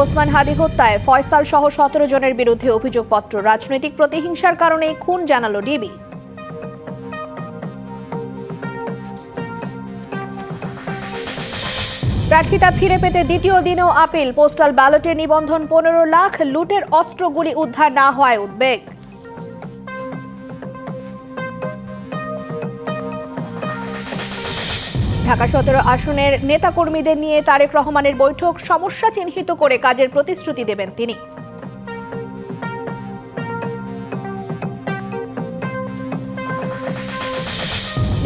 ওসমান হাদি হত্যায় ফয়সাল সহ সতেরো জনের বিরুদ্ধে অভিযোগপত্র। রাজনৈতিক প্রতিহিংসার কারণে খুন জানালো ডিবি। প্রার্থিতা ফিরে পেতে দ্বিতীয় দিনেও আপিল। পোস্টাল ব্যালটে নিবন্ধন পনেরো লাখ, লুটের অস্ত্রগুলি উদ্ধার না হওয়ায় উদ্বেগ। ঢাকা সতেরো আসনের নেতাকর্মীদের নিয়ে তারেক রহমানের বৈঠক সমস্যা চিহ্নিত করে কাজের প্রতিশ্রুতি দেবেন তিনি।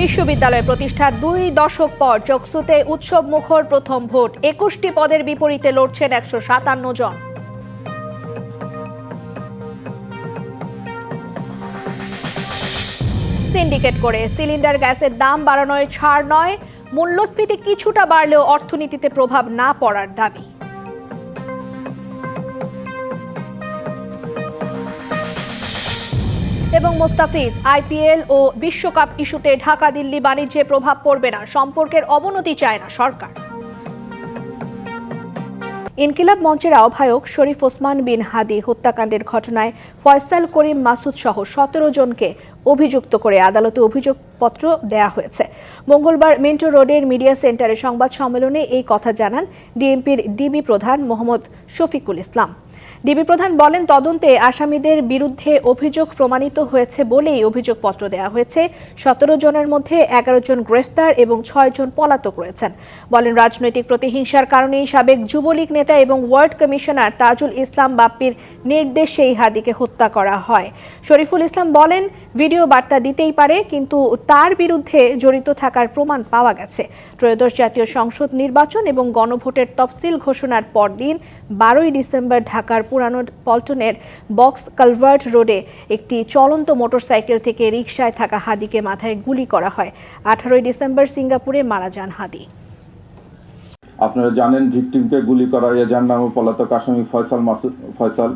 বিশ্ববিদ্যালয় প্রতিষ্ঠার দুই দশক পর চকসুতে উৎসব মুখর প্রথম ভোট, একুশটি পদের বিপরীতে লড়ছেন একশো সাতান্ন জন। সিন্ডিকেট করে সিলিন্ডার গ্যাসের দাম বাড়ানোয় ছাড় নয় মূল্যস্ফীতি কিছুটা বাড়লেও অর্থনীতিতে প্রভাব না পড়ার দাবি। এবং মোস্তাফিজ, আইপিএল ও বিশ্বকাপ ইস্যুতে ঢাকা, দিল্লি বাণিজ্যে প্রভাব পড়বে না, সম্পর্কের অবনতি চায় না সরকার। ইনকিলাব মঞ্চের আহ্বায়ক শরীফ ওসমান বিন হাদি হত্যাকাণ্ডের ঘটনায় ফয়সাল করিম মাসুদ সহ সতেরো জনকে অভিযুক্ত করে আদালতে অভিযোগপত্র দেয়া হয়েছে। মঙ্গলবার মেন্টো রোডের মিডিয়া সেন্টারে সংবাদ সম্মেলনে এই কথা জানান ডিএমপির ডিবি প্রধান মোহাম্মদ শফিকুল ইসলাম। ডিবি প্রধান বলেন, তদন্তে আসামিদের বিরুদ্ধে অভিযোগ প্রমাণিত হয়েছে বলেই অভিযোগপত্র দেওয়া হয়েছে। সতেরো জনের মধ্যে এগারো জন গ্রেফতার এবং ছয় জন পলাতক রয়েছেন। বলেন, রাজনৈতিক প্রতিহিংসার কারণেই সাবেক যুবলীগ নেতা এবং ওয়ার্ড কমিশনার তাজুল ইসলাম বাপ্পির নির্দেশেই হাদিকে হত্যা করা হয়। শরীফুল ইসলাম বলেন, ভিডিও বার্তা দিতেই পারে, কিন্তু তার বিরুদ্ধে জড়িত থাকার প্রমাণ পাওয়া গেছে। ত্রয়োদশ জাতীয় সংসদ নির্বাচন এবং গণভোটের তফসিল ঘোষণার পরদিন বারোই ডিসেম্বর ঢাকার পুরানো পল্টনের বক্স কালভার্ট রোডে একটি চলন্ত মোটরসাইকেল থেকে রিকশায় থাকা হাদিকে মাথায় গুলি করা হয়। আঠারোই ডিসেম্বর সিঙ্গাপুরে মারা যান হাদি। আপনারা জানেন ভিকটিমকে গুলি করা এজার নামে পলাতক আসামি ফয়সাল মাসুদ, ফয়সাল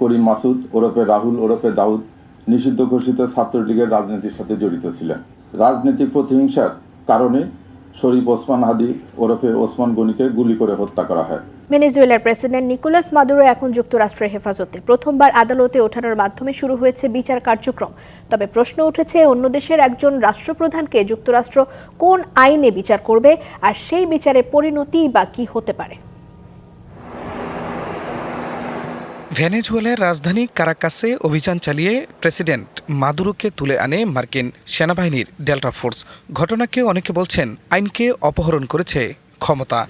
করিম মাসুদ, ওরফে রাহুল, ওরফে দাউদ নিষিদ্ধ ঘোষিত ছাত্রলীগের রাজনীতির সাথে জড়িত ছিলেন। রাজনৈতিক প্রতিহিংসার কারণে শরীফ ওসমান হাদি ওরফে ওসমান গনিকে গুলি করে হত্যা করা হয়। ভেনেজুয়েলার প্রেসিডেন্ট নিকোলাস মাদুরো এখন যুক্তরাষ্ট্রের হেফাজতে। প্রথমবার আদালতে ওঠানোর মাধ্যমে শুরু হয়েছে বিচার কার্যক্রম। তবে প্রশ্ন উঠেছে, অন্য দেশের একজন রাষ্ট্রপ্রধানকে যুক্তরাষ্ট্র কোন আইনে বিচার করবে আর সেই বিচারের পরিণতি বা কি হতে পারে? ভেনেজুয়েলার রাজধানী কারাকাসে অভিযান চালিয়ে প্রেসিডেন্ট মাদুরোকে তুলে আনে মার্কিন সেনাবাহিনীর ডেল্টা ফোর্স। ঘটনাকে অনেকে বলছেন, আইনকে অপহরণ করেছে ক্ষমতা।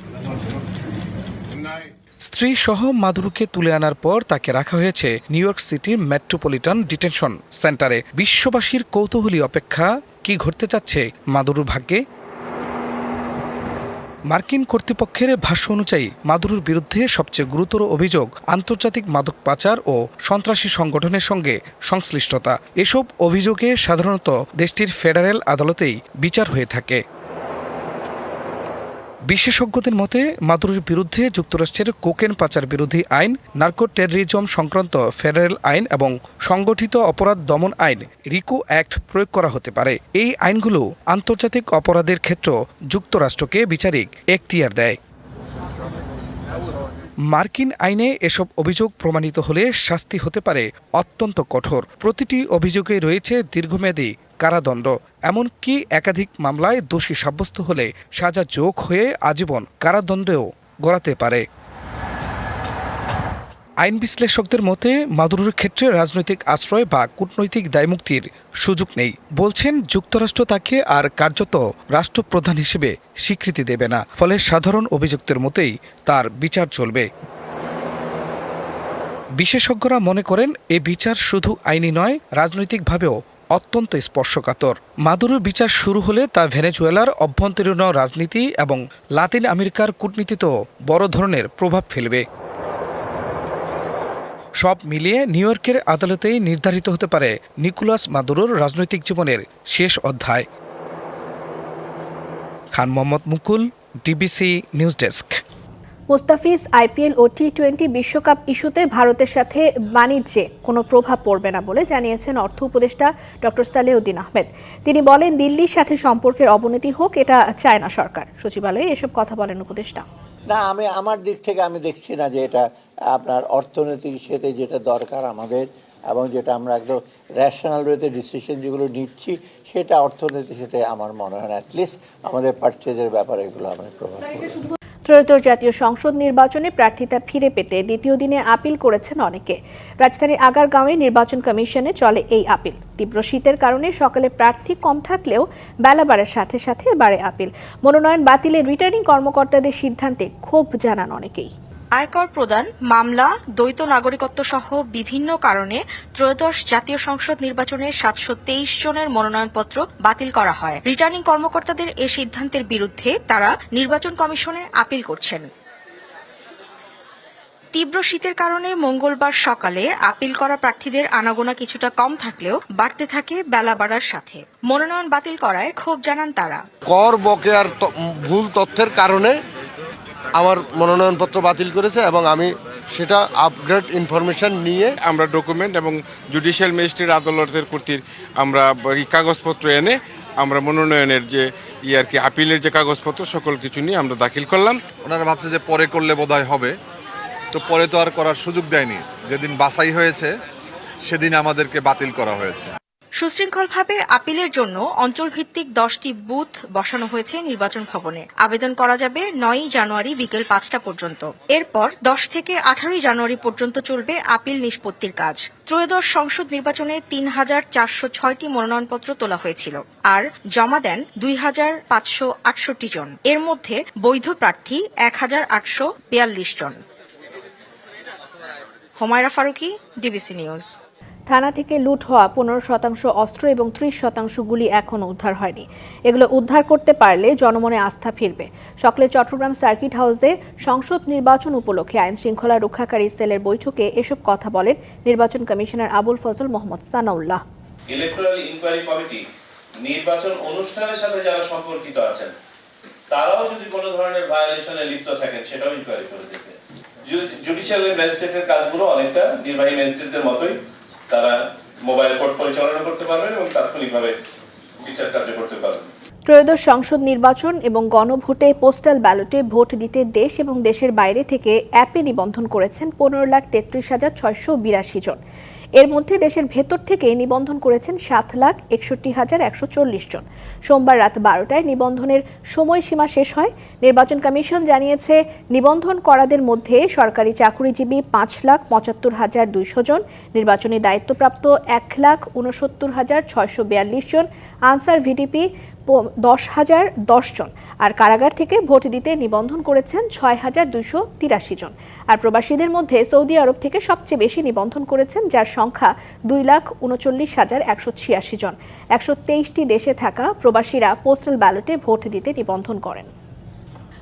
স্ত্রী সহ মাদুরুকে তুলে আনার পর তাকে রাখা হয়েছে নিউ ইয়র্ক সিটির মেট্রোপলিটন ডিটেনশন সেন্টারে। বিশ্ববাসীর কৌতূহলী অপেক্ষা কি ঘটতে চাচ্ছে মাদুরুর ভাগ্যে? মার্কিন কর্তৃপক্ষের ভাষ্য অনুযায়ী, মাদুরুর বিরুদ্ধে সবচেয়ে গুরুতর অভিযোগ আন্তর্জাতিক মাদক পাচার ও সন্ত্রাসী সংগঠনের সঙ্গে সংশ্লিষ্টতা। এসব অভিযোগে সাধারণত দেশটির ফেডারেল আদালতেই বিচার হয়ে থাকে। বিশেষজ্ঞদের মতে, মাদুরের বিরুদ্ধে যুক্তরাষ্ট্রের কোকেন পাচার বিরোধী আইন নার্কো টেররিজম সংক্রান্ত ফেডারেল আইন এবং সংগঠিত অপরাধ দমন আইন, রিকো অ্যাক্ট প্রয়োগ করা হতে পারে। এই আইনগুলো আন্তর্জাতিক অপরাধের ক্ষেত্র যুক্তরাষ্ট্রকে বিচারিক এখতিয়ার দেয়। মার্কিন আইনে এসব অভিযোগ প্রমাণিত হলে শাস্তি হতে পারে অত্যন্ত কঠোর। প্রতিটি অভিযোগে রয়েছে দীর্ঘমেয়াদী কারাদণ্ড। এমনকি একাধিক মামলায় দোষী সাব্যস্ত হলে সাজা যোগ হয়ে আজীবন কারাদণ্ডেও গড়াতে পারে। আইন বিশ্লেষকদের মতে, মাদুরোর ক্ষেত্রে রাজনৈতিক আশ্রয় বা কূটনৈতিক দায়মুক্তির সুযোগ নেই। বলছেন, যুক্তরাষ্ট্র তাকে আর কার্যত রাষ্ট্রপ্রধান হিসেবে স্বীকৃতি দেবে না। ফলে সাধারণ অভিযুক্তের মতেই তার বিচার চলবে। বিশেষজ্ঞরা মনে করেন, এ বিচার শুধু আইনি নয়, রাজনৈতিকভাবেও অত্যন্ত স্পর্শকাতর। মাদুরোর বিচার শুরু হলে তা ভেনেজুয়েলার অভ্যন্তরীণ রাজনীতি এবং লাতিন আমেরিকার কূটনীতিতেও বড় ধরনের প্রভাব ফেলবে। সব মিলিয়ে নিউ ইয়র্কের আদালতেই নির্ধারিত হতে পারে নিকোলাস মাদুরোর রাজনৈতিক জীবনের শেষ অধ্যায়। Khan Mohammad Mukul, DBC news desk. Mustafiz, IPL ও টি টোয়েন্টি বিশ্বকাপ ইস্যুতে ভারতের সাথে বাণিজ্যে কোনো প্রভাব পড়বে না বলে জানিয়েছেন অর্থ উপদেষ্টা ডক্টর সালেউদ্দিন আহমেদ। তিনি বলেন, দিল্লির সাথে সম্পর্কের অবনতি হোক, এটা চায় না সরকার। সচিবালয়ে এসব কথা বলেন উপদেষ্টা। না, আমি, আমার দিক থেকে আমি দেখছি না যে এটা আপনার অর্থনৈতিক সাথে যেটা দরকার আমাদের এবং যেটা আমরা একদম ন্যাশনাল ওয়েতে ডিসিশন যেগুলো নিচ্ছি, সেটা অর্থনীতির সাথে আমার মনে হয় না। অ্যাটলিস্ট আমাদের পার্চেজের ব্যাপারে এগুলো আমাদের প্রভাব ত্রয়োদশ জাতীয় সংসদ নির্বাচনে প্রার্থিতা ফিরে পেতে দ্বিতীয় দিনে আপিল করেছেন অনেকে। রাজধানীর আগারগাঁওয়ে নির্বাচন কমিশনে চলে এই আপিল। তীব্র শীতের কারণে সকালে প্রার্থী কম থাকলেও বেলা বাড়ার সাথে সাথে বাড়ে আপিল। মনোনয়ন বাতিলে রিটার্নিং কর্মকর্তাদের সিদ্ধান্তে ক্ষোভ জানান অনেকেই। আয়কর প্রদান, মামলা, দ্বৈত নাগরিকত্ব সহ বিভিন্ন কারণে ত্রয়োদশ জাতীয় সংসদ নির্বাচনে সাতশো তেইশ জনের মনোনয়নপত্র বাতিল করা হয়। রিটার্নিং কর্মকর্তাদের এ সিদ্ধান্তের বিরুদ্ধে তারা নির্বাচন কমিশনে আপিল করছেন। তীব্র শীতের কারণে মঙ্গলবার সকালে আপিল করা প্রার্থীদের আনাগোনা কিছুটা কম থাকলেও বাড়তে থাকে বেলা বাড়ার সাথে। মনোনয়ন বাতিল করায় ক্ষোভ জানান তারা। কর বকেয়ার ভুল তথ্যের কারণে আমার মনোনয়নপত্র বাতিল করেছে এবং আমি সেটা আপগ্রেড ইনফরমেশন নিয়ে আমরা ডকুমেন্ট এবং জুডিশিয়াল ম্যাজিস্ট্রেট আদালতের কর্তৃক আমরা কাগজপত্র এনে আমরা মনোনয়নের যে ই আর কি আপিলের যে কাগজপত্র সকল কিছু নিয়ে আমরা দাখিল করলাম। ওনারা ভাবছে যে পরে করলে বোধহয় হবে। তো পরে তো আর করার সুযোগ দেয়নি। যেদিন বাছাই হয়েছে সেদিন আমাদেরকে বাতিল করা হয়েছে। সুশৃঙ্খলভাবে আপিলের জন্য অঞ্চলভিত্তিক দশটি বুথ বসানো হয়েছে নির্বাচন ভবনে। আবেদন করা যাবে নয়ই জানুয়ারি বিকেল পাঁচটা পর্যন্ত। এরপর দশ থেকে আঠারোই জানুয়ারি পর্যন্ত চলবে আপিল নিষ্পত্তির কাজ। ত্রয়োদশ সংসদ নির্বাচনে তিন হাজার চারশো ছয়টি মনোনয়নপত্র তোলা হয়েছিল আর জমা দেন দুই হাজার পাঁচশো আটষট্টি জন। এর মধ্যে বৈধ প্রার্থী এক হাজার আটশো বিয়াল্লিশ জন। Homaira Faruki, DBC news. থানা থেকে লুট হওয়া পনেরো শতাংশ অস্ত্র এবং ত্রিশ শতাংশ গুলি এখনও উদ্ধার হয়নি। এগুলো উদ্ধার করতে পারলে জনমনে আস্থা ফিরবে। সকালে চট্টগ্রাম সার্কিট হাউসে সংসদ নির্বাচন উপলক্ষে আইন শৃঙ্খলা রক্ষাকারী সেলের বৈঠকে এসব কথা বলেন নির্বাচন commissioner Abul Fazal Mohammad Sanaullah. Electoral inquiry committee নির্বাচন অনুষ্ঠানের সাথে যারা সম্পর্কিত আছেন, তারাও যদি কোনো ধরনের ভায়োলেশনে লিপ্ত থাকেন, সেটাও ইনকোয়ারি করে দেবে জুডিশিয়াল ম্যাজিস্ট্রেটের কাজগুলো অনেকটা নির্বাহী ম্যাজিস্ট্রেটদের মতোই তারা মোবাইল কোর্ট পরিচালনা করতে পারবেন এবং তাৎক্ষণিকভাবে বিচার কার্য করতে পারবেন। ত্রয়োদশ সংসদ নির্বাচন এবং গণভোটে পোস্টাল ব্যালটে ভোট দিতে দেশ এবং দেশের বাইরে থেকে অ্যাপে নিবন্ধন করেছেন পনেরো লাখ তেত্রিশ হাজার ছয়শো বিরাশি জন। এর মধ্যে দেশের ভেতর থেকে নিবন্ধন করেছেন সাত লাখ একষট্টি হাজার একশো চল্লিশ জন। সোমবার রাত বারোটায় নিবন্ধনের সময়সীমা শেষ হয়। নির্বাচন কমিশন জানিয়েছে, নিবন্ধন করাদের মধ্যে সরকারি চাকুরিজীবী পাঁচ লাখ পঁচাত্তর হাজার দুইশো জন, নির্বাচনী দায়িত্বপ্রাপ্ত এক লাখ উনসত্তর হাজার ছয়শো বিয়াল্লিশ জন, আনসার ভিডিপি দশ হাজার দশ জন, আর কারাগার থেকে ভোট দিতে নিবন্ধন করেছেন ছয় হাজার দুইশো তিরাশি জন। আর প্রবাসীদের মধ্যে সৌদি আরব থেকে সবচেয়ে বেশি নিবন্ধন করেছেন, যার সংখ্যা দুই লাখ উনচল্লিশ হাজার একশো ছিয়াশি জন। একশো তেইশটি দেশে থাকা প্রবাসীরা পোস্টাল ব্যালটে ভোট দিতে নিবন্ধন করেন।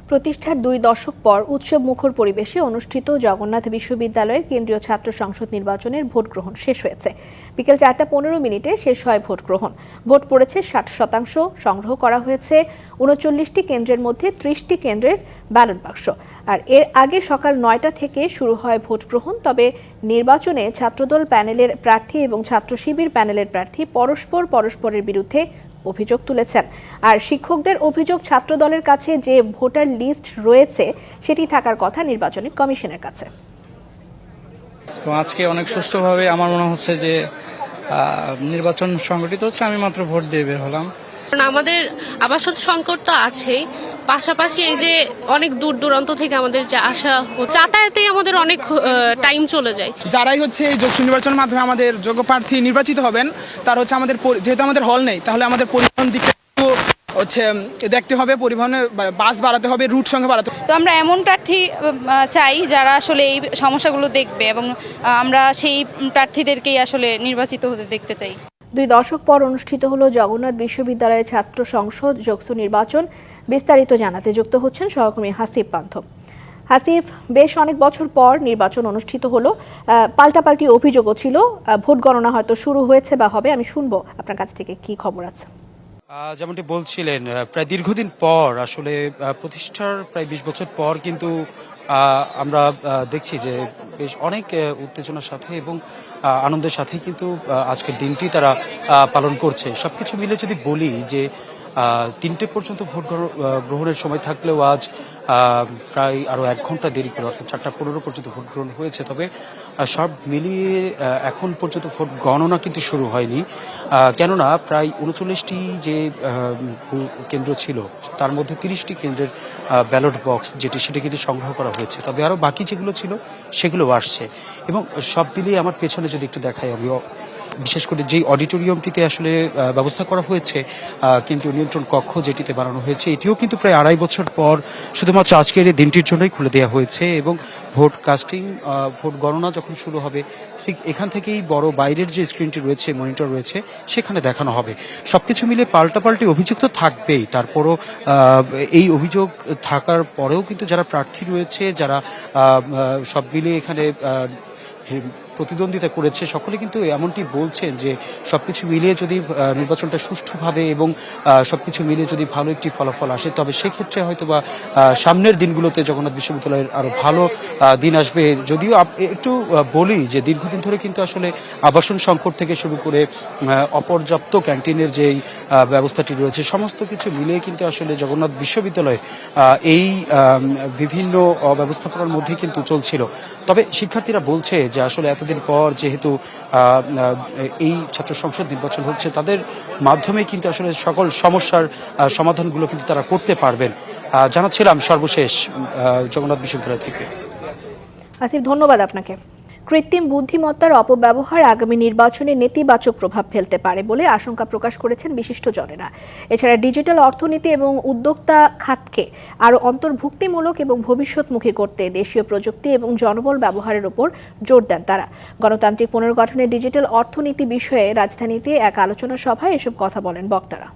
প্রতিষ্ঠার দুই দশক পর উৎসব মুখর পরিবেশে অনুষ্ঠিত জগন্নাথ বিশ্ববিদ্যালয়ের কেন্দ্রীয় ছাত্র সংসদ নির্বাচনের ভোট গ্রহণ শেষ হয়েছে। বিকেল চারটা পনেরো মিনিটে শেষ হয় ভোট গ্রহণ। ভোট পড়েছে ষাট শতাংশ, সংগ্রহ করা হয়েছে উনচল্লিশটি কেন্দ্রের মধ্যে ত্রিশটি কেন্দ্রের ব্যালট বাক্স। আর এর আগে সকাল নয়টা থেকে শুরু হয় ভোট গ্রহণ, তবে নির্বাচনে ছাত্রদল প্যানেলের প্রার্থী এবং ছাত্র শিবির প্যানেলের প্রার্থী পরস্পর পরস্পরের বিরুদ্ধে অভিযোগ তুলেছেন। আর শিক্ষকদের অভিযোগ ছাত্রদলের কাছে যে ভোটার লিস্ট রয়েছে, সেটি থাকার কথা নির্বাচনী কমিশনের কাছে। তো আজকে অনেক সুষ্ঠুভাবে আমার মনে হচ্ছে যে নির্বাচন সংগঠিত হচ্ছে, আমি মাত্র ভোট দিয়ে বের হলাম। কারণ আমাদের আবাসন সংকট তো আছেই। পাশাপাশি এই যে অনেক দূর দূরান্ত থেকে আমাদের যে আসা যাতায়াতেই আমাদের অনেক টাইম চলে যায়। যারাই হচ্ছে এই যোগ্য নির্বাচনের মাধ্যমে আমাদের যোগ্য প্রার্থী নির্বাচিত হবেন তার হচ্ছে আমাদের যেহেতু আমাদের হল নেই তাহলে আমাদের পরিবহন দিকটা একটু হচ্ছে দেখতে হবে পরিবহনে বা- বাস বাড়াতে হবে রুট সংখ্যা বাড়াতে হবে। তো আমরা এমন প্রার্থী চাই যারা আসলে এই সমস্যাগুলো দেখবে এবং আমরা সেই প্রার্থীদেরকেই আসলে নির্বাচিত হতে দেখতে চাই। দুই দশক পর অনুষ্ঠিত হলো জগন্নাথ বিশ্ববিদ্যালয়ের ছাত্র সংসদ যোগসু নির্বাচন। বিস্তারিত জানাতে যুক্ত হচ্ছেন সহকর্মী হাসিফ পান্থ। হাসিফ, বেশ অনেক বছর পর নির্বাচন অনুষ্ঠিত হলো। পাল্টাপাল্টি অভিযোগও ছিল। ভোট গণনা হয়তো শুরু হয়েছে বা হবে। আমি শুনব আপনার কাছ থেকে কি খবর আছে। যেমনটি বলছিলেন প্রায় দীর্ঘদিন পর আসলে প্রতিষ্ঠার প্রায় বিশ বছর পর কিন্তু আমরা দেখছি যে বেশ অনেক উত্তেজনার সাথে এবং আনন্দের সাথে কিন্তু আজকের দিনটি তারা পালন করছে। সবকিছু মিলে যদি বলি যে তিনটে পর্যন্ত ভোট গ্রহণের সময় থাকলেও আজ প্রায় আরও এক ঘণ্টা দেরি করে, অর্থাৎ চারটা পনেরো পর্যন্ত ভোট গ্রহণ হয়েছে। তবে সব মিলিয়ে এখন পর্যন্ত ভোট গণনা কিন্তু শুরু হয়নি। কেননা প্রায় উনচল্লিশটি যে কেন্দ্র ছিল, তার মধ্যে তিরিশটি কেন্দ্রের ব্যালট বক্স যেটি, সেটা কিন্তু সংগ্রহ করা হয়েছে। তবে আরও বাকি যেগুলো ছিল, সেগুলো আসছে। এবং সব মিলিয়ে আমার পেছনে যদি একটু দেখাই, আমি বিশেষ করে যেই অডিটোরিয়ামটিতে আসলে ব্যবস্থা করা হয়েছে কেন্দ্রীয় নিয়ন্ত্রণ কক্ষ যেটিতে বানানো হয়েছে, এটিও কিন্তু প্রায় আড়াই বছর পর শুধুমাত্র আজকের এই দিনটির জন্যই খুলে দেওয়া হয়েছে এবং ভোট কাস্টিং ভোট গণনা যখন শুরু হবে, ঠিক এখান থেকেই বড় বাইরের যে স্ক্রিনটি রয়েছে মনিটর রয়েছে, সেখানে দেখানো হবে। সবকিছু মিলে পাল্টাপাল্টি অভিযোগ তো থাকবেই। তারপরও এই অভিযোগ থাকার পরেও কিন্তু যারা প্রার্থী রয়েছে, যারা সব মিলিয়ে এখানে প্রতিদ্বন্দ্বিতা করেছে। সকলে কিন্তু এমনটি বলছেন যে সবকিছু মিলিয়ে যদি নির্বাচনটা সুষ্ঠুভাবে এবং সবকিছু মিলিয়ে যদি ভালো একটি ফলাফল আসে, তবে সেক্ষেত্রে হয়তো বা সামনের দিনগুলোতে জগন্নাথ বিশ্ববিদ্যালয়ের আরও ভালো দিন আসবে। যদিও একটু বলি যে দীর্ঘদিন ধরে কিন্তু আসলে আবাসন সংকট থেকে শুরু করে অপর্যাপ্ত ক্যান্টিনের যেই ব্যবস্থাটি রয়েছে, সমস্ত কিছু মিলিয়ে কিন্তু আসলে জগন্নাথ বিশ্ববিদ্যালয় এই বিভিন্ন ব্যবস্থাপনার মধ্যে কিন্তু চলছিল। তবে শিক্ষার্থীরা বলছে যে আসলে এতদিন পর যেহেতু এই ছাত্র সংসদ নির্বাচন হচ্ছে, তাদের মাধ্যমে কিন্তু আসলে সকল সমস্যার সমাধানগুলো কিন্তু তারা করতে পারবেন। জানাচ্ছিলাম সর্বশেষ জগন্নাথ বিশ্ববিদ্যালয় থেকে। আসিফ, ধন্যবাদ আপনাকে। কৃত্রিম বুদ্ধিমত্তার অপব্যবহার আগামী নির্বাচনে নেতিবাচক প্রভাব ফেলতে পারে বলে আশঙ্কা প্রকাশ করেছেন বিশিষ্ট বিশিষ্টজনেরা। এছাড়া ডিজিটাল অর্থনীতি এবং উদ্যোক্তা খাতকে আরও অন্তর্ভুক্তিমূলক এবং ভবিষ্যৎমুখী করতে দেশীয় প্রযুক্তি এবং জনবল ব্যবহারের উপর জোর দেন তারা। গণতান্ত্রিক পুনর্গঠনে ডিজিটাল অর্থনীতি বিষয়ে রাজধানীতে এক আলোচনা সভায় এসব কথা বলেন বক্তারা।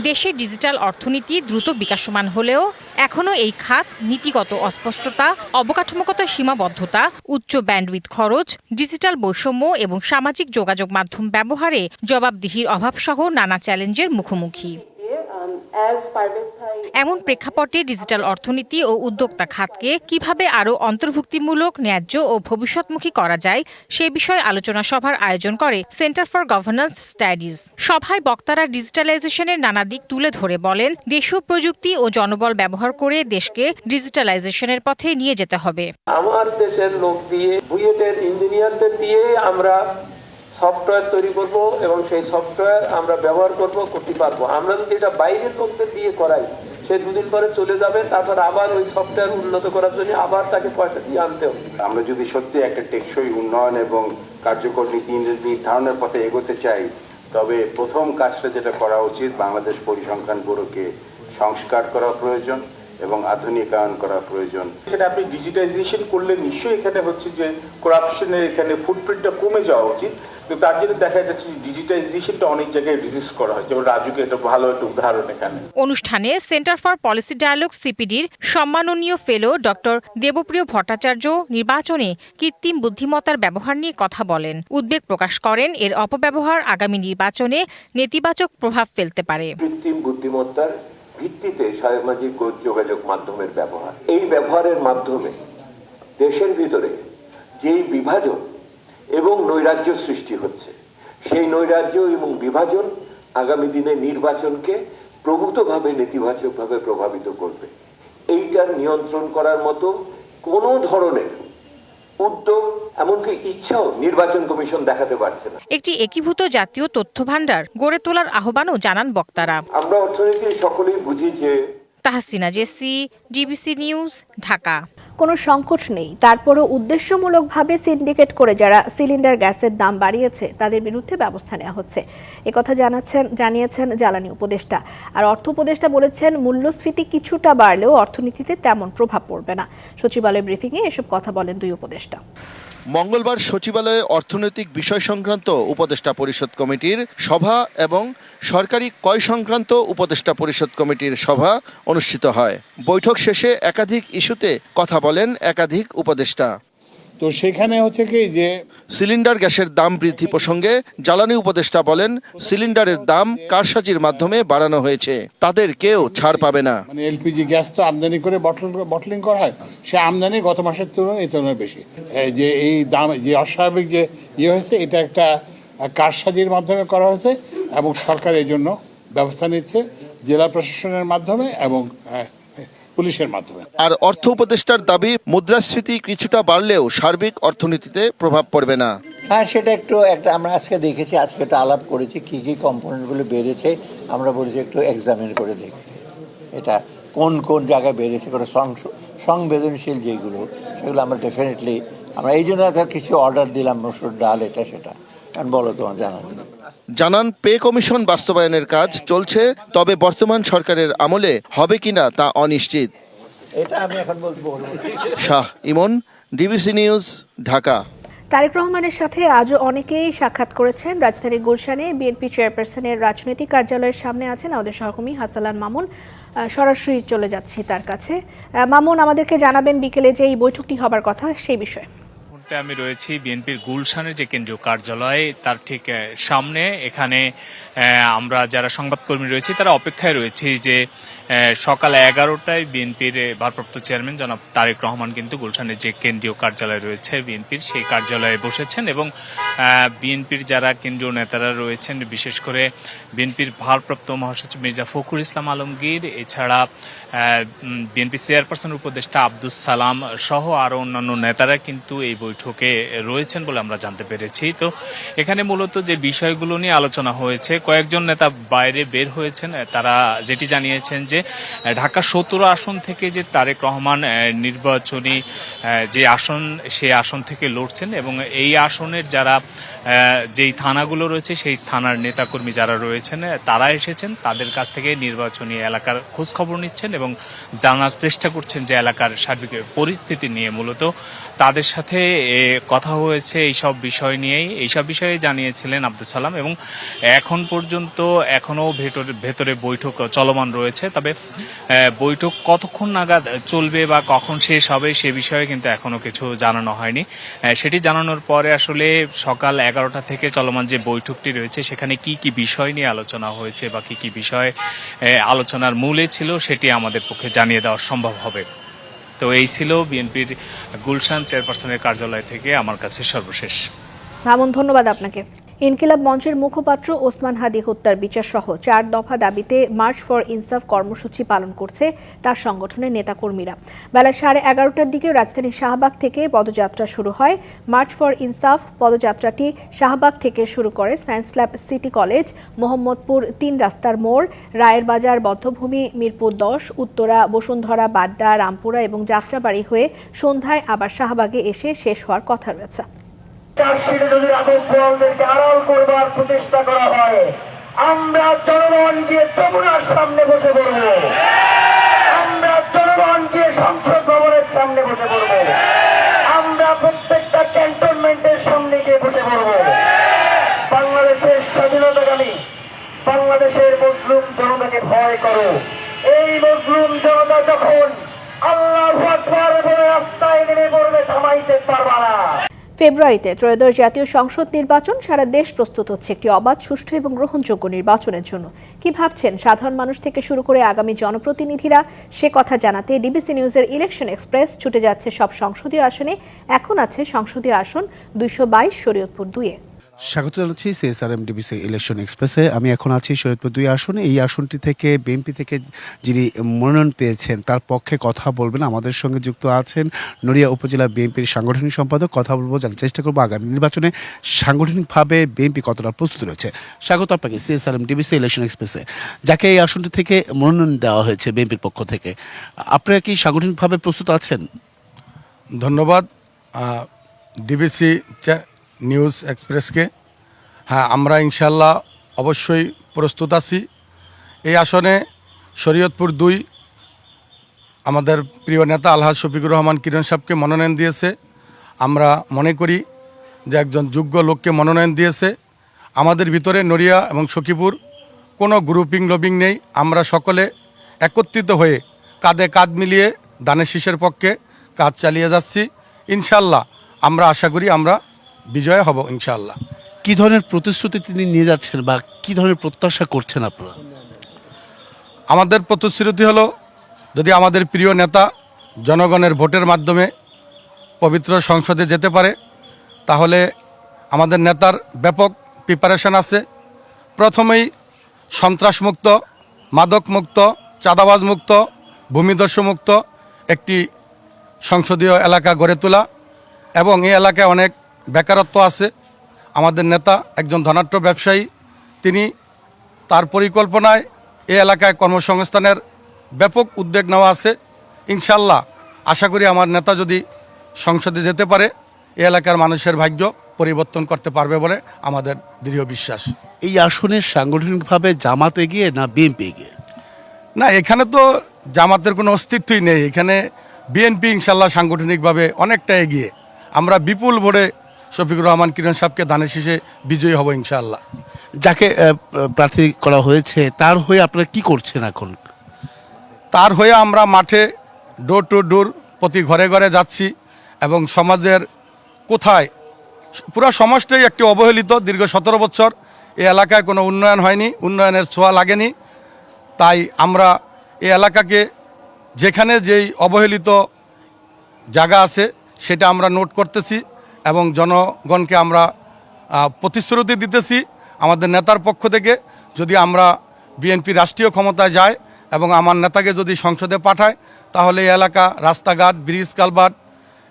দেশে ডিজিটাল অর্থনীতি দ্রুত বিকাশমান হলেও এখনও এই খাত নীতিগত অস্পষ্টতা, অবকাঠামোগত সীমাবদ্ধতা, উচ্চ ব্যান্ডউইথ খরচ, ডিজিটাল বৈষম্য এবং সামাজিক যোগাযোগ মাধ্যম ব্যবহারে জবাবদিহির অভাবসহ নানা চ্যালেঞ্জের মুখোমুখি। এমন প্রেক্ষাপটে ডিজিটাল অর্থনীতি ও উদ্যোক্তা খাতকে কীভাবে আরও অন্তর্ভুক্তিমূলক ন্যায্য ও ভবিষ্যৎমুখী করা যায় সে বিষয়ে আলোচনা সভার আয়োজন করে সেন্টার ফর গভর্নেন্স স্টাডিজ সভায় বক্তারা ডিজিটালাইজেশনের নানা দিক তুলে ধরে বলেন দেশীয় প্রযুক্তি ও জনবল ব্যবহার করে দেশকে ডিজিটালাইজেশনের পথে নিয়ে যেতে হবে। আমার দেশের লোক দিয়ে বুয়েটের ইঞ্জিনিয়ারদের দিয়ে আমরা সফটওয়্যার তৈরি করব এবং সেই সফটওয়্যার আমরা ব্যবহার করব, করতে পারব। আমরা যদি এটা বাইরের লোকদের দিয়ে করাই, সে দুদিন পরে চলে যাবে, তারপর আবার ওই সফটওয়্যার উন্নত করার জন্য আবার তাকে পয়সা দিয়ে আনতে হবে। আমরা যদি সত্যি একটা টেকসই উন্নয়ন এবং কার্যকর নীতি নির্ধারণের পথে এগোতে চাই, তবে প্রথম কাজটা যেটা করা উচিত, বাংলাদেশ পরিসংখ্যান ব্যুরোকে সংস্কার করা প্রয়োজন। এবং আধুনিকায়ন করা প্রয়োজন। এখানে আপনি ডিজিটাইজেশন করলে নিশ্চয়ই এখানে হচ্ছে যে করাপশনের এখানে ফুটপ্রিন্টটা কমে যাওয়া উচিত। কিন্তু তার জন্য দেখা যাচ্ছে ডিজিটাইজেশনটা অনেক জায়গায় রিজিস্ট করা হয়। যেমন রাজুকে এটা ভালো একটা উদাহরণ এখানে। অনুষ্ঠানে সেন্টার ফর পলিসি ডায়ালগ সিপিডির সম্মাননীয় ফেলো ডক্টর দেবপ্রিয় ভট্টাচার্য নির্বাচনে কৃত্রিম বুদ্ধিমত্তার ব্যবহার নিয়ে কথা বলেন। উদ্বেগ প্রকাশ করেন এর অপব্যবহার আগামী নির্বাচনে নেতিবাচক প্রভাব ফেলতে পারে। কৃত্রিম বুদ্ধিমত্তার ভিত্তিতে সামাজিক যোগাযোগ মাধ্যমের ব্যবহার। এই ব্যবহারের মাধ্যমে দেশের ভিতরে যেই বিভাজন এবং নৈরাজ্য সৃষ্টি হচ্ছে, সেই নৈরাজ্য এবং বিভাজন আগামী দিনে নির্বাচনকে প্রভূতভাবে, নেতিবাচকভাবে প্রভাবিত করবে। এইটার নিয়ন্ত্রণ করার মতো কোনো ধরনের উদ্যোগ এমনকি ইচ্ছাও নির্বাচন কমিশন দেখাতে পারছে না। একটি একীভূত জাতীয় তথ্য ভাণ্ডার গড়ে তোলার আহ্বানও জানান বক্তারা। আমরা অর্থনীতি সকলেই বুঝি যে Tahsina, JC, DBC news, Dhaka. কোনো সংকট নেই। তারপরও উদ্দেশ্যমূলকভাবে সিন্ডিকেট করে যারা সিলিন্ডার গ্যাসের দাম বাড়িয়েছে, তাদের বিরুদ্ধে ব্যবস্থা নেওয়া হচ্ছে। একথা জানাচ্ছেন, জানিয়েছেন জ্বালানি উপদেষ্টা। আর অর্থ উপদেষ্টা বলেছেন, মূল্যস্ফীতি কিছুটা বাড়লেও অর্থনীতিতে তেমন প্রভাব পড়বে না। সচিবালয় ব্রিফিংয়ে এসব কথা বলেন দুই উপদেষ্টা। মঙ্গলবার সচিবালয়ে অর্থনৈতিক বিষয় সংক্রান্ত উপদেষ্টা পরিষদ কমিটির সভা এবং সরকারি কয় সংক্রান্ত উপদেষ্টা পরিষদ কমিটির সভা অনুষ্ঠিত হয়। বৈঠক শেষে একাধিক ইস্যুতে কথা বলেন একাধিক উপদেষ্টা। তো সেখানে হচ্ছে কি যে সিলিন্ডার গ্যাসের দাম বৃদ্ধি প্রসঙ্গে জ্বালানি উপদেষ্টা বলেন সিলিন্ডারের দাম কারসাজির মাধ্যমে বাড়ানো হয়েছে। তাদের কেউ ছাড় পাবে না। মানে এলপিজি গ্যাস তো আমদানি করে বটল বটলিং করা হয়। সে আমদানি গত মাসের তুলনায় এই তুলনায় বেশি। এই যে এই দাম যে অস্বাভাবিক যে ইয়ে হয়েছে এটা একটা কারসাজির মাধ্যমে করা হয়েছে এবং সরকার এই জন্য ব্যবস্থা নিচ্ছে জেলা প্রশাসনের মাধ্যমে এবং আহ, পুলিশের মাধ্যমে। আর অর্থ উপদেষ্টার দাবি মুদ্রাস্ফীতি কিছুটা বাড়লেও সার্বিক অর্থনীতিতে প্রভাব পড়বে না। হ্যাঁ সেটা একটু একটা আমরা আজকে দেখেছি আজকে একটা আলাপ করেছি কি কি কম্পোনেন্টগুলো বেড়েছে আমরা বলেছি একটু এক্সামিন করে দেখতে। এটা কোন কোন জায়গায় বেড়েছে কোনো সংস- সংবেদনশীল যেগুলো সেগুলো আমরা ডেফিনেটলি আমরা এই জন্য একটা কিছু অর্ডার দিলাম মসুর ডাল এটা সেটা। কারণ বলো তোমার জানা নেই। জানান পে কমিশন বাস্তবায়নের কাজ চলছে তবে বর্তমান সরকারের আমলে হবে কিনা তা অনিশ্চিত। এটা আমি এখন বলব শাহ ইমন ডিবিসি নিউজ ঢাকা। তারেক রহমানের সাথে আজও অনেকেই সাক্ষাৎ করেছেন। রাজধানীর গুলশানে বিএনপি চেয়ারপারসনের রাজনৈতিক কার্যালয়ের সামনে আছেন আমাদের সহকর্মী হাসালান মামুন। আহ, সরাসরি চলে যাচ্ছি তার কাছে। মামুন আমাদেরকে জানাবেন বিকেলে যে এই বৈঠকটি হবার কথা সেই বিষয়ে। মুহূর্তে আমি রয়েছি বিএনপির গুলশানের যে কেন্দ্রীয় কার্যালয় তার ঠিক সামনে। এখানে আমরা যারা সংবাদকর্মী রয়েছি, তারা অপেক্ষায় রয়েছি যে সকাল এগারোটায় বিএনপির ভারপ্রাপ্ত চেয়ারম্যান জনাব তারেক রহমান কিন্তু গুলশানের যে কেন্দ্রীয় কার্যালয় রয়েছে, বিএনপির সেই কার্যালয়ে বসেছেন এবং বিএনপির যারা কেন্দ্রীয় নেতারা রয়েছেন, বিশেষ করে বিএনপির ভারপ্রাপ্ত মহাসচিব মির্জা ফখরুল ইসলাম আলমগীর, এছাড়া বিএনপি চেয়ারপারসন উপদেষ্টা আব্দুস সালাম সহ আরও অন্যান্য নেতারা কিন্তু এই বৈঠকে রয়েছেন বলে আমরা জানতে পেরেছি। তো এখানে মূলত যে বিষয়গুলো নিয়ে আলোচনা হয়েছে কয়েকজন নেতা বাইরে বের হয়েছেন তারা যেটি জানিয়েছেন যে ঢাকা সতেরো আসন থেকে যে তারেক রহমান নির্বাচনী যে আসন সেই আসন থেকে লড়ছেন এবং এই আসনের যারা যেই থানাগুলো রয়েছে, সেই থানার নেতাকর্মী যারা রয়েছেন তারা এসেছেন, তাদের কাছ থেকে নির্বাচনী এলাকার খোঁজ খবর নিচ্ছেন এবং জানার চেষ্টা করছেন যে এলাকার সার্বিক পরিস্থিতি নিয়ে। মূলত তাদের সাথে কথা হয়েছে এইসব বিষয় নিয়েই। এইসব বিষয়ে জানিয়েছিলেন আব্দুল সালাম এবং এখন পর্যন্ত এখনও ভেতরে ভেতরে বৈঠক চলমান রয়েছে। তবে বৈঠক কতক্ষণ নাগাদ চলবে বা কখন শেষ হবে সে বিষয়ে কিন্তু এখনও কিছু জানানো হয়নি। সেটি জানানোর পরে আসলে সকাল এগারোটা থেকে চলমান যে বৈঠকটি রয়েছে, সেখানে কি কি বিষয় নিয়ে আলোচনা হয়েছে বা কি কি বিষয় আলোচনার মূলে ছিল, সেটি আমাদের পক্ষে জানিয়ে দেওয়া সম্ভব হবে। তো এই ছিল বিএনপির গুলশান চেয়ারপারসনের কার্যালয় থেকে আমার কাছে সর্বশেষ। ধন্যবাদ আপনাকে। ইনকিলাব মঞ্চের মুখপাত্র ওসমান হাদি হত্যার বিচার সহ চার দফা দাবিতে মার্চ ফর ইনসাফ কর্মসূচি পালন করছে তার সংগঠনের নেতাকর্মীরা। বেলা সাড়ে এগারোটার দিকে রাজধানীর শাহবাগ থেকে পদযাত্রা শুরু হয়। মার্চ ফর ইনসাফ পদযাত্রাটি শাহবাগ থেকে শুরু করে science lab city college, Mohammadpur তিন রাস্তার মোড়, রায়ের বাজার, বদ্ধভূমি, মিরপুর দশ, উত্তরা, বসুন্ধরা, বাড্ডা, রামপুরা এবং যাত্রাবাড়ি হয়ে সন্ধ্যায় আবার শাহবাগে এসে শেষ হওয়ার কথা রয়েছে। চার্জশিটে যদি আদবদেরকে আড়াল করবার প্রচেষ্টা করা হয়, আমরা জনগণ গিয়ে সামনে বসে পড়ব। আমরা জনগণ সংসদ ভবনের সামনে বসে পড়ব। আমরা প্রত্যেকটা ক্যান্টনমেন্টের সামনে গিয়ে বসে পড়ব। বাংলাদেশের স্বাধীনতাকামী, বাংলাদেশের মুসলিম জনতাকে ভয় করো। এই মুসলিম জনতা যখন আল্লাহ বলে রাস্তায় নেমে পড়বে, থামাইতে পারবা না। ফেব্রুয়ারিতে ত্রয়োদশ জাতীয় সংসদ নির্বাচন, সারা দেশ প্রস্তুত হচ্ছে একটি অবাধ, সুষ্ঠু এবং গ্রহণযোগ্য নির্বাচনের জন্য। কি ভাবছেন সাধারণ মানুষ থেকে শুরু করে আগামী জনপ্রতিনিধিরা? সে কথা জানাতে ডিবিসি নিউজের ইলেকশন এক্সপ্রেস ছুটে যাচ্ছে সব সংসদীয় আসনে। এখন আছে সংসদীয় আসন দুইশো বাইশ, শরীয়তপুর দুইয়ে। স্বাগত জানাচ্ছি সিএসআরএম ডিবিসি ইলেকশন এক্সপ্রেসে আমি এখন আছি শরীয়তপুর দুই আসনে। এই আসনটি থেকে বিএনপি থেকে যিনি মনোনয়ন পেয়েছেন, তার পক্ষে কথা বলবেন। আমাদের সঙ্গে যুক্ত আছেন নড়িয়া উপজেলা বিএনপির সাংগঠনিক সম্পাদক। কথা বলব জানার চেষ্টা করব আগামী নির্বাচনে সাংগঠনিকভাবে বিএনপি কতটা প্রস্তুত রয়েছে। স্বাগত আপনাকে সিএসআরএম ডিবিসি ইলেকশন এক্সপ্রেসে যাকে এই আসনটি থেকে মনোনয়ন দেওয়া হয়েছে বিএনপির পক্ষ থেকে। আপনারা কি সাংগঠনিকভাবে প্রস্তুত আছেন? ধন্যবাদ। ডিবিসি নিউজ এক্সপ্রেসকে। হ্যাঁ আমরা ইনশাল্লাহ অবশ্যই প্রস্তুত আছি। এই আসনে শরীয়তপুর দুই আমাদের প্রিয় নেতা আলহাজ শফিকুর রহমান কিরণ সাহেবকে মনোনয়ন দিয়েছে। আমরা মনে করি যে একজন যোগ্য লোককে মনোনয়ন দিয়েছে। আমাদের ভিতরে নড়িয়া এবং সখীপুর কোনো গ্রুপিং লবিং নেই। আমরা সকলে একত্রিত হয়ে কাঁধে কাঁধ মিলিয়ে দানের শীষের পক্ষে কাজ চালিয়ে যাচ্ছি। ইনশাল্লাহ আমরা আশা করি আমরা বিজয় হব ইনশাল্লাহ কি ধরনের প্রতিশ্রুতি তিনি নিয়ে যাচ্ছেন বা কি ধরনের প্রত্যাশা করছেন আপনারা? আমাদের প্রতিশ্রুতি হলো যদি আমাদের প্রিয় নেতা জনগণের ভোটের মাধ্যমে পবিত্র সংসদে যেতে পারে তাহলে আমাদের নেতার ব্যাপক প্রিপারেশন আছে। প্রথমেই সন্ত্রাসমুক্ত মাদকমুক্ত চাঁদাবাজ মুক্ত ভূমিদস্যু মুক্ত একটি সংসদীয় এলাকা গড়ে তোলা এবং এই এলাকায় অনেক বেকারত্ব আছে। আমাদের নেতা একজন ধনাঢ্য ব্যবসায়ী তিনি তার পরিকল্পনায় এই এলাকায় কর্মসংস্থানের ব্যাপক উদ্যোগ নেওয়া আছে। ইনশাল্লাহ আশা করি আমার নেতা যদি সংসদে যেতে পারে এ এলাকার মানুষের ভাগ্য পরিবর্তন করতে পারবে বলে আমাদের দৃঢ় বিশ্বাস। এই আসনে সাংগঠনিকভাবে জামাত এগিয়ে না বিএনপি গিয়ে না এখানে তো জামাতের কোনো অস্তিত্বই নেই। এখানে বিএনপি ইনশাল্লাহ সাংগঠনিকভাবে অনেকটা এগিয়ে। আমরা বিপুল ভোটে শফিকুর রহমান কিরণ সাহেবকে ধানের শীষে বিজয়ী হব ইনশাআল্লাহ। যাকে প্রার্থী করা হয়েছে তার হয়ে আপনারা কি করছেন এখন? তার হয়ে আমরা মাঠে ডোর টু ডোর প্রতি ঘরে ঘরে যাচ্ছি এবং সমাজের কোথায় পুরো সমাজটাই একটি অবহেলিত দীর্ঘ সতেরো বছর। এই এলাকায় কোনো উন্নয়ন হয়নি উন্নয়নের ছোঁয়া লাগেনি। তাই আমরা এই এলাকাকে যেখানে যেই অবহেলিত জায়গা আছে সেটা আমরা নোট করতেছি। এবং জনগণকে আমরা প্রতিশ্রুতি দিতেছি আমাদের নেতার পক্ষ থেকে যদি আমরা বিএনপি রাষ্ট্রীয় ক্ষমতায় যায় এবং আমার নেতাকে যদি সংসদে পাঠায়, তাহলে এই এলাকা, রাস্তাঘাট, ব্রিজ কালভার্ট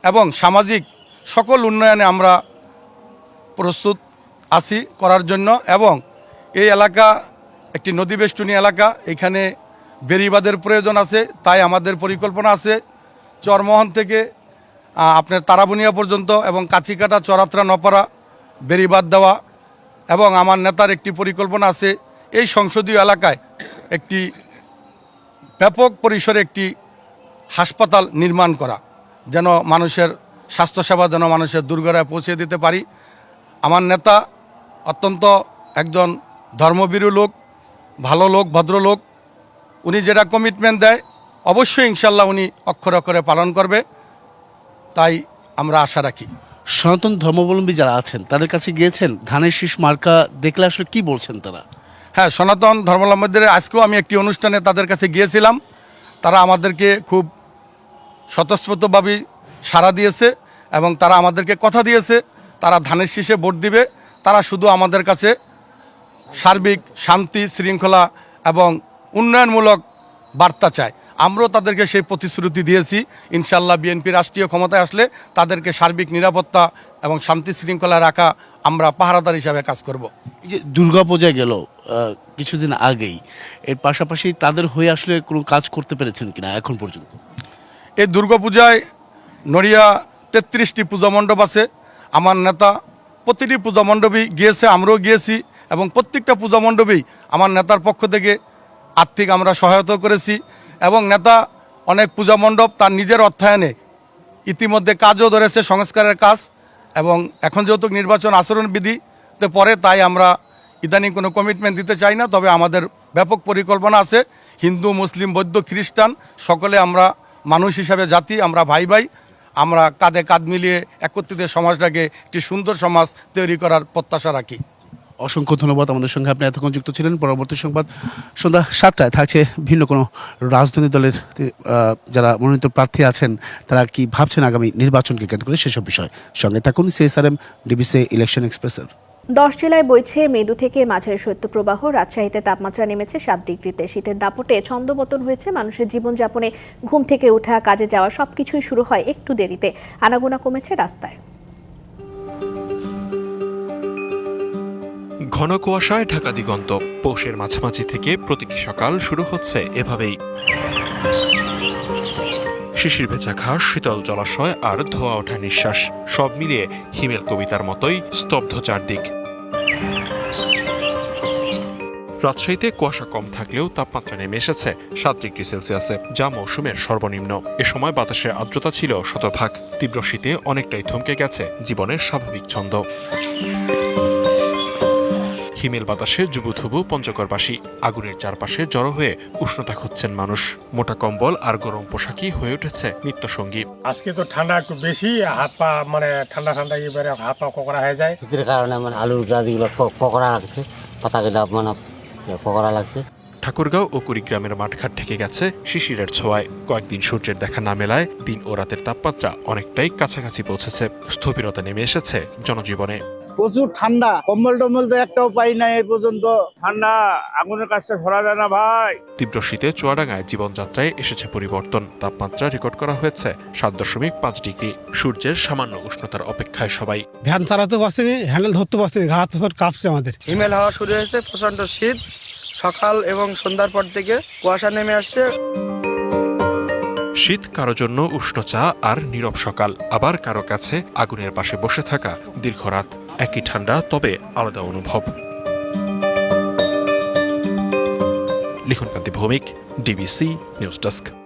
এবং সামাজিক সকল উন্নয়নে আমরা প্রস্তুত আছি করার জন্য এবং এই এলাকা একটি নদী নদীবেষ্টনী এলাকা, এখানে বেরিবাদের প্রয়োজন আছে, তাই আমাদের পরিকল্পনা আছে। চরমোহন থেকে আপনার তারাবুনিয়া পর্যন্ত এবং কাছিকাটা চরাত্রা, নপাড়া বেরিবাদ দেওয়া এবং আমার নেতার একটি পরিকল্পনা আছে। এই সংসদীয় এলাকায় একটি ব্যাপক পরিসরে একটি হাসপাতাল নির্মাণ করা, যেন মানুষের স্বাস্থ্যসেবা, যেন মানুষের দুর্গরায় পৌঁছে দিতে পারি। আমার নেতা অত্যন্ত একজন ধর্মবীরু লোক, ভালো লোক, ভদ্রলোক। উনি যেটা কমিটমেন্ট দেয়, অবশ্যই ইনশাল্লাহ উনি অক্ষরে অক্ষরে পালন করবে। তাই আমরা আশা রাখি। সনাতন ধর্মাবলম্বী যারা আছেন তাদের কাছে গিয়েছেন ধানের শীষ মার্কা দেখলে আসলে কি বলছেন তারা? হ্যাঁ সনাতন ধর্মাবলম্বীদের আজকেও আমি একটি অনুষ্ঠানে তাদের কাছে গিয়েছিলাম। তারা আমাদেরকে খুব স্বতঃস্ফূর্তভাবে সাড়া দিয়েছে এবং তারা আমাদেরকে কথা দিয়েছে। তারা ধানের শীষে ভোট দিবে। তারা শুধু আমাদের কাছে সার্বিক শান্তি শৃঙ্খলা এবং উন্নয়নমূলক বার্তা চায়। আমরাও তাদেরকে সেই প্রতিশ্রুতি দিয়েছি। ইনশাল্লাহ বিএনপি রাষ্ট্রীয় ক্ষমতায় আসলে তাদেরকে সার্বিক নিরাপত্তা এবং শান্তি শৃঙ্খলা রাখা আমরা পাহারাদার হিসাবে কাজ করব। এই যে দুর্গাপূজা গেল কিছুদিন আগেই এর পাশাপাশি তাদের হয়ে আসলে কোনো কাজ করতে পেরেছেন কিনা এখন পর্যন্ত? এই দুর্গাপূজায় নড়িয়া তেত্রিশটি পূজা মণ্ডপ আছে। আমার নেতা প্রতিটি পূজা মণ্ডপেই গিয়েছে আমরাও গিয়েছি এবং প্রত্যেকটা পূজা মণ্ডপেই আমার নেতার পক্ষ থেকে আর্থিক আমরা সহায়তা করেছি। এবং নেতা অনেক পূজা মণ্ডপ তার নিজের অর্থায়নে ইতিমধ্যে কাজও ধরেছে, সংস্কারের কাজ। এবং এখন যেহেতু নির্বাচন আচরণবিধিতে পরে তাই আমরা ইদানিং কোনো কমিটমেন্ট দিতে চাই না, তবে আমাদের ব্যাপক পরিকল্পনা আছে। হিন্দু, মুসলিম, বৌদ্ধ, খ্রিস্টান, সকলে আমরা মানুষ হিসাবে জাতি, আমরা ভাই ভাই, আমরা কাঁধে কাঁধ মিলিয়ে একত্রিত সমাজটাকে একটি সুন্দর সমাজ তৈরি করার প্রত্যাশা রাখি। অসংখ্য ধন্যবাদ আমাদের সঙ্গে। আপনি এতক্ষণ যুক্ত ছিলেন। পরবর্তী সংবাদ সন্ধ্যা সাতটায়। থাকছে ভিন্ন কোনো রাজনৈতিক দলের যারা মনোনীত প্রার্থী আছেন, তারা কি ভাবছেন আগামী নির্বাচনকে কেন্দ্র করে সেসব বিষয়? সঙ্গে থাকুন সিএসআরএম, ডিবিসি ইলেকশন এক্সপ্রেসের। দশ জেলায় বইছে মৃদু থেকে মাঝের শৈত্যপ্রবাহ। রাজশাহীতে তাপমাত্রা নেমেছে সাত ডিগ্রিতে। শীতের দাপটে ছন্দপতন হয়েছে মানুষের জীবনযাপনে। ঘুম থেকে ওঠা, কাজে যাওয়া সবকিছুই শুরু হয় একটু দেরিতে। আনাগোনা কমেছে রাস্তায়। ঘন কুয়াশায় ঢাকা দিগন্ত। পৌষের মাঝামাঝি থেকে প্রতিটি সকাল শুরু হচ্ছে এভাবেই। শিশির ভেজা ঘাস, শীতল জলাশয় আর ধোয়া ওঠা নিঃশ্বাস, সব মিলিয়ে হিমেল কবিতার মতোই স্তব্ধ চারদিক। রাজশাহীতে কুয়াশা কম থাকলেও তাপমাত্রা নেমে এসেছে সাত ডিগ্রি সেলসিয়াসে, যা মৌসুমের সর্বনিম্ন। এ সময় বাতাসের আর্দ্রতা ছিল শতভাগ। তীব্র শীতে অনেকটাই থমকে গেছে জীবনের স্বাভাবিক ছন্দ। হিমেল বাতাসে জুবুথুবু পঞ্চগড়বাসী আগুনের চারপাশে জড়ো হয়ে উষ্ণতা খুঁজছেন মানুষ। মোটা কম্বল আর গরম পোশাকই হয়ে উঠেছে নিত্যসঙ্গী। আজকে তো ঠান্ডা একটু বেশি হাত পা মানে ঠান্ডা ঠান্ডা এবারে হাত পা কোকড়া হয়ে যায়। শীতের কারণে মানে আলুর গাছগুলো কোকড়া লাগছে পাতাগুলো মানে কোকড়া লাগছে। ঠাকুরগাঁও ও কুড়িগ্রামের মাঠঘাট ঠেকে গেছে শিশিরের ছোঁয়ায়। কয়েকদিন সূর্যের দেখা না মেলায় দিন ও রাতের তাপমাত্রা অনেকটাই কাছাকাছি পৌঁছেছে। স্থবিরতা নেমে এসেছে জনজীবনে। প্রচুর ঠান্ডা। কম্বল টম্বল তো একটাও পাই না এই পর্যন্ত। ঠান্ডা আগুনের কাছে ধরা যায় না ভাই। তীব্র শীতে চুয়াডাঙ্গায় জীবনযাত্রায় এসেছে পরিবর্তন। তাপমাত্রা রেকর্ড করা হয়েছে সাত দশমিক পাঁচ ডিগ্রি। সূর্যের সামান্য উষ্ণতার অপেক্ষায় সবাই। ভ্যান চালাতে পারছিনি হ্যান্ডেল ধরতে পারছিনি ঘাত প্রচুর কাঁপছে আমাদের। হিমেল হাওয়া শুরু হয়েছে প্রচণ্ড শীত। সকাল এবং সন্ধ্যার পর থেকে কুয়াশা নেমে আসছে। শীত কারও জন্য উষ্ণ চা আর নীরব সকাল। আবার কারও কাছে আগুনের পাশে বসে থাকা দীর্ঘ রাত। একই ঠান্ডা তবে আলাদা অনুভব। Likhonkanti Bhowmik DBC news desk.